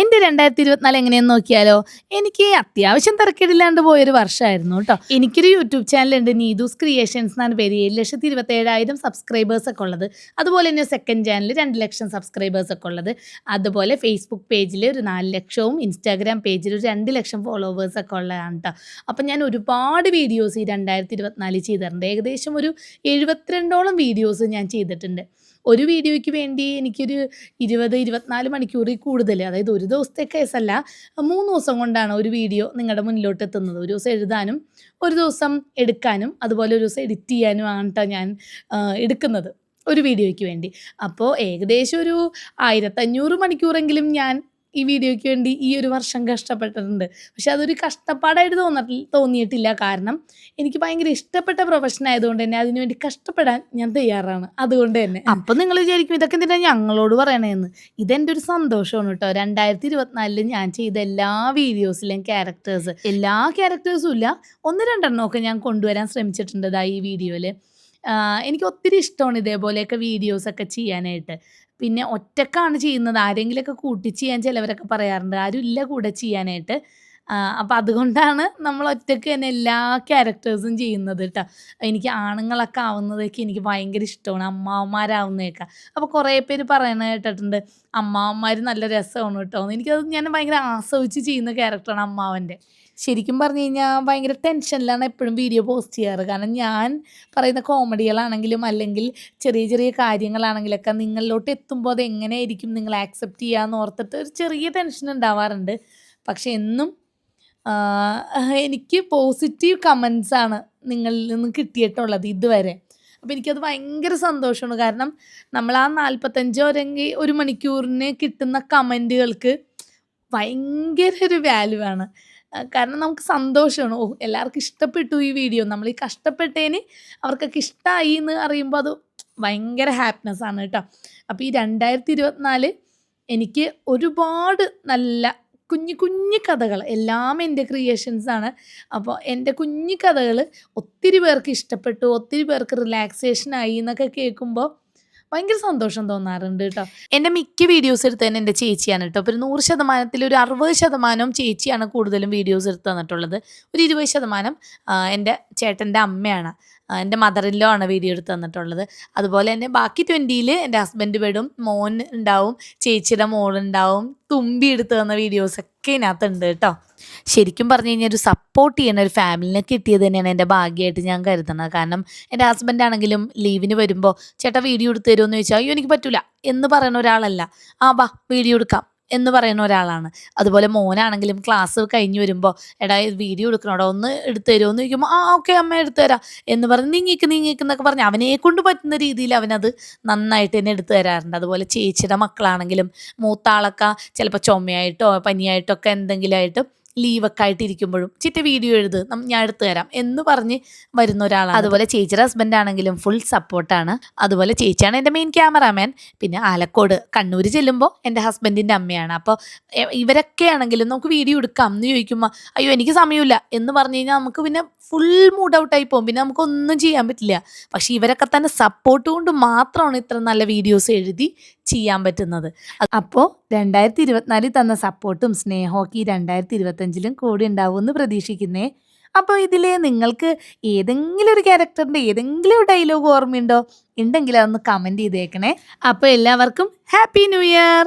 എന്റെ രണ്ടായിരത്തി ഇരുപത്തിനാല് എങ്ങനെയെന്ന് നോക്കിയാലോ എനിക്ക് അത്യാവശ്യം തിരക്കേടില്ലാണ്ട് പോയൊരു വർഷമായിരുന്നു കേട്ടോ. എനിക്കൊരു യൂട്യൂബ് ചാനലുണ്ട് നീതൂസ് ക്രിയേഷൻസ് എന്നാണ് പേര്. ഏഴ് ലക്ഷത്തി ഇരുപത്തേഴായിരം സബ്സ്ക്രൈബേഴ്സ് ഒക്കെ ഉള്ളത്. അതുപോലെ തന്നെ സെക്കൻഡ് ചാനൽ രണ്ട് ലക്ഷം സബ്സ്ക്രൈബേഴ്സ് ഒക്കെ ഉള്ളത്. അതുപോലെ ഫേസ്ബുക്ക് പേജിൽ ഒരു നാല് ലക്ഷവും ഇൻസ്റ്റാഗ്രാം പേജിൽ ഒരു രണ്ട് ലക്ഷം ഫോളോവേഴ്സ് ഒക്കെ ഉള്ളതാണ് കേട്ടോ. അപ്പം ഞാൻ ഒരുപാട് വീഡിയോസ് ഈ രണ്ടായിരത്തി ഇരുപത്തിനാലിൽ ചെയ്തിട്ടുണ്ട്. ഏകദേശം ഒരു എഴുപത്തിരണ്ടോളം വീഡിയോസ് ഞാൻ ചെയ്തിട്ടുണ്ട്. ഒരു വീഡിയോയ്ക്ക് വേണ്ടി എനിക്കൊരു ഇരുപത് ഇരുപത്തിനാല് മണിക്കൂറിൽ കൂടുതൽ അതായത് ഒരു ദിവസത്തെ കേസല്ല മൂന്ന് ദിവസം കൊണ്ടാണ് ഒരു വീഡിയോ നിങ്ങളുടെ മുന്നിലോട്ട് എത്തുന്നത്. ഒരു ദിവസം എഴുതാനും ഒരു ദിവസം എടുക്കാനും അതുപോലെ ഒരു ദിവസം എഡിറ്റ് ചെയ്യാനും ആണ് കേട്ടോ ഞാൻ എടുക്കുന്നത് ഒരു വീഡിയോയ്ക്ക് വേണ്ടി. അപ്പോൾ ഏകദേശം ഒരു ആയിരത്തഞ്ഞൂറ് മണിക്കൂറെങ്കിലും ഞാൻ ഈ വീഡിയോയ്ക്ക് വേണ്ടി ഈ ഒരു വർഷം കഷ്ടപ്പെട്ടിട്ടുണ്ട്. പക്ഷെ അതൊരു കഷ്ടപ്പാടായിട്ട് തോന്നി തോന്നിയിട്ടില്ല. കാരണം എനിക്ക് ഭയങ്കര ഇഷ്ടപ്പെട്ട പ്രൊഫഷൻ ആയതുകൊണ്ട് തന്നെ അതിനുവേണ്ടി കഷ്ടപ്പെടാൻ ഞാൻ തയ്യാറാണ്. അതുകൊണ്ട് തന്നെ. അപ്പം നിങ്ങൾ വിചാരിക്കും ഇതൊക്കെ എന്തിനാ ഞങ്ങളോട് പറയണേന്ന്? ഇതെന്റെ ഒരു സന്തോഷമാണ് കേട്ടോ. രണ്ടായിരത്തി ഇരുപത്തിനാലിൽ ഞാൻ ചെയ്ത എല്ലാ വീഡിയോസിലെയും ക്യാരക്ടേഴ്സ് എല്ലാ ക്യാരക്ടേഴ്സും ഇല്ല. ഒന്ന് രണ്ടെണ്ണമൊക്കെ ഞാൻ കൊണ്ടുവരാൻ ശ്രമിച്ചിട്ടുണ്ട് ഈ വീഡിയോയിൽ എനിക്ക് ഒത്തിരി ഇഷ്ടമാണ് ഇതേപോലെയൊക്കെ വീഡിയോസൊക്കെ ചെയ്യാനായിട്ട്. പിന്നെ ഒറ്റക്കാണ് ചെയ്യുന്നത്. ആരെങ്കിലുമൊക്കെ കൂട്ടി ചെയ്യാൻ ചിലവരൊക്കെ പറയാറുണ്ട്. ആരും ഇല്ല കൂടെ ചെയ്യാനായിട്ട്. അപ്പം അതുകൊണ്ടാണ് നമ്മൾ ഒറ്റയ്ക്ക് തന്നെ എല്ലാ ക്യാരക്ടേഴ്സും ചെയ്യുന്നത് കേട്ടോ എനിക്ക് ആണുങ്ങളൊക്കെ ആവുന്നതൊക്കെ എനിക്ക് ഭയങ്കര ഇഷ്ടമാണ്. അമ്മാവന്മാരാവുന്നതൊക്കെ. അപ്പോൾ കുറേ പേര് പറയണ കേട്ടിട്ടുണ്ട്. അമ്മാവന്മാർ നല്ല രസമാണ് കേട്ടോ എനിക്കത് ഞാൻ ഭയങ്കര ആസ്വദിച്ച് ചെയ്യുന്ന ക്യാരക്ടറാണ് അമ്മാവന്റെ ശരിക്കും പറഞ്ഞു കഴിഞ്ഞാൽ ഭയങ്കര ടെൻഷനിലാണ് എപ്പോഴും വീഡിയോ പോസ്റ്റ് ചെയ്യാറ്. കാരണം ഞാൻ പറയുന്ന കോമഡികളാണെങ്കിലും അല്ലെങ്കിൽ ചെറിയ ചെറിയ കാര്യങ്ങളാണെങ്കിലൊക്കെ നിങ്ങളിലോട്ട് എത്തുമ്പോൾ അത് എങ്ങനെയായിരിക്കും നിങ്ങൾ ആക്സെപ്റ്റ് ചെയ്യാന്ന് ഓർത്തിട്ട് ഒരു ചെറിയ ടെൻഷൻ ഉണ്ടാവാറുണ്ട്. പക്ഷെ എന്നും എനിക്ക് പോസിറ്റീവ് കമൻസാണ് നിങ്ങളിൽ നിന്ന് കിട്ടിയിട്ടുള്ളത് ഇതുവരെ. അപ്പോൾ എനിക്കത് ഭയങ്കര സന്തോഷമാണ്. കാരണം നമ്മൾ ആ നാൽപ്പത്തഞ്ചോ അല്ലെങ്കിൽ ഒരു മണിക്കൂറിന് കിട്ടുന്ന കമന്റുകൾക്ക് ഭയങ്കര ഒരു വാല്യൂ ആണ്. കാരണം നമുക്ക് സന്തോഷമാണ്. ഓ എല്ലാവർക്കും ഇഷ്ടപ്പെട്ടു ഈ വീഡിയോ. നമ്മൾ ഈ കഷ്ടപ്പെട്ടതിന് അവർക്കൊക്കെ ഇഷ്ടമായി എന്ന് അറിയുമ്പോൾ അത് ഭയങ്കര ഹാപ്പിനെസ് ആണ് കേട്ടോ. അപ്പോൾ ഈ രണ്ടായിരത്തി ഇരുപത്തിനാല് എനിക്ക് ഒരുപാട് നല്ല കുഞ്ഞു കുഞ്ഞു കഥകൾ എല്ലാം എന്റെ ക്രിയേഷൻസാണ് അപ്പോൾ എന്റെ കുഞ്ഞു കഥകൾ ഒത്തിരി പേർക്ക് ഇഷ്ടപ്പെട്ടു ഒത്തിരി പേർക്ക് റിലാക്സേഷൻ ആയി എന്നൊക്കെ കേൾക്കുമ്പോൾ ഭയങ്കര സന്തോഷം തോന്നാറുണ്ട് കേട്ടോ എന്റെ മിക്ക വീഡിയോസ് എടുത്ത് തന്നെ എന്റെ ചേച്ചിയാണ് കേട്ടോ ഒരു നൂറ് ശതമാനത്തിൽ ഒരു അറുപത് ശതമാനവും ചേച്ചിയാണ് കൂടുതലും വീഡിയോസ് എടുത്ത് തന്നിട്ടുള്ളത്. ഒരു ഇരുപത് ശതമാനം എന്റെ ചേട്ടന്റെ അമ്മയാണ് എന്റെ മദറിലോ ആണ് വീഡിയോ എടുത്ത് തന്നിട്ടുള്ളത്. അതുപോലെ തന്നെ ബാക്കി ട്വന്റിയിൽ എന്റെ ഹസ്ബൻഡ് പെടും മോൻ ഉണ്ടാവും ചേച്ചിയുടെ മോളുണ്ടാവും തുമ്പി എടുത്ത് തന്ന വീഡിയോസൊക്കെ ഇതിനകത്തുണ്ട് കേട്ടോ ശരിക്കും പറഞ്ഞു കഴിഞ്ഞാൽ ഒരു സപ്പോർട്ട് ചെയ്യുന്ന ഒരു ഫാമിലിനെ കിട്ടിയത് തന്നെയാണ് എന്റെ ഭാഗ്യമായിട്ട് ഞാൻ കരുതുന്നത്. കാരണം എന്റെ ഹസ്ബൻഡ് ആണെങ്കിലും ലീവിന് വരുമ്പോൾ ചേട്ടാ വീഡിയോ എടുത്ത് തരുമെന്ന് ചോദിച്ചാൽ അയ്യോ എനിക്ക് പറ്റൂല എന്ന് പറയുന്ന ഒരാളല്ല. ആ വാ വീഡിയോ എടുക്കാം എന്ന് പറയുന്ന ഒരാളാണ്. അതുപോലെ മോനാണെങ്കിലും ക്ലാസ് കഴിഞ്ഞ് വരുമ്പോൾ എടാ വീഡിയോ എടുക്കണോടോ ഒന്ന് എടുത്തു തരുമോ എന്ന് ചോദിക്കുമ്പോൾ ആ ഓക്കെ അമ്മ എടുത്തു തരാം എന്ന് പറഞ്ഞ് നീങ്ങിക്ക് നീങ്ങിക്ക് എന്നൊക്കെ പറഞ്ഞ് അവനെ കൊണ്ട് പറ്റുന്ന രീതിയിൽ അവനത് നന്നായിട്ട് തന്നെ എടുത്തു തരാറുണ്ട്. അതുപോലെ ചേച്ചിയുടെ മക്കളാണെങ്കിലും മൂത്താളൊക്കെ ചിലപ്പോൾ ചുമയായിട്ടോ പനിയായിട്ടോ ഒക്കെ എന്തെങ്കിലും ആയിട്ട് ലീവൊക്കെ ആയിട്ട് ഇരിക്കുമ്പോഴും ചിറ്റ വീഡിയോ എഴുത് ഞാൻ എടുത്തു തരാം എന്ന് പറഞ്ഞ് വരുന്ന ഒരാളാണ്. അതുപോലെ ചേച്ചിയുടെ ഹസ്ബൻഡ് ആണെങ്കിലും ഫുൾ സപ്പോർട്ടാണ് അതുപോലെ ചേച്ചിയാണ് എന്റെ മെയിൻ ക്യാമറാമാൻ പിന്നെ ആലക്കോട് കണ്ണൂർ ചെല്ലുമ്പോൾ എന്റെ ഹസ്ബൻഡിന്റെ അമ്മയാണ്. അപ്പോൾ ഇവരൊക്കെ ആണെങ്കിലും നമുക്ക് വീഡിയോ എടുക്കാം എന്ന് ചോദിക്കുമ്പോൾ അയ്യോ എനിക്ക് സമയമില്ല എന്ന് പറഞ്ഞു കഴിഞ്ഞാൽ നമുക്ക് പിന്നെ ഫുൾ മൂഡ് ഔട്ടായി പോകും. പിന്നെ നമുക്കൊന്നും ചെയ്യാൻ പറ്റില്ല. പക്ഷേ ഇവരൊക്കെ തന്നെ സപ്പോർട്ട് കൊണ്ട് മാത്രമാണ് ഇത്ര നല്ല വീഡിയോസ് എഴുതി ചെയ്യാൻ പറ്റുന്നത്. അപ്പോൾ രണ്ടായിരത്തി ഇരുപത്തിനാലിൽ തന്ന സപ്പോർട്ടും സ്നേഹമൊക്കെ ഈ രണ്ടായിരത്തി ഇരുപത്തഞ്ചിലും കൂടി ഉണ്ടാവുമെന്ന് പ്രതീക്ഷിക്കുന്നേ. അപ്പോൾ ഇതിൽ നിങ്ങൾക്ക് ഏതെങ്കിലും ഒരു ക്യാരക്ടറിന്റെ ഏതെങ്കിലും ഒരു ഡയലോഗ് ഓർമ്മയുണ്ടോ? ഉണ്ടെങ്കിൽ അതൊന്ന് കമന്റ് ചെയ്തേക്കണേ. അപ്പോൾ എല്ലാവർക്കും ഹാപ്പി ന്യൂ ഇയർ!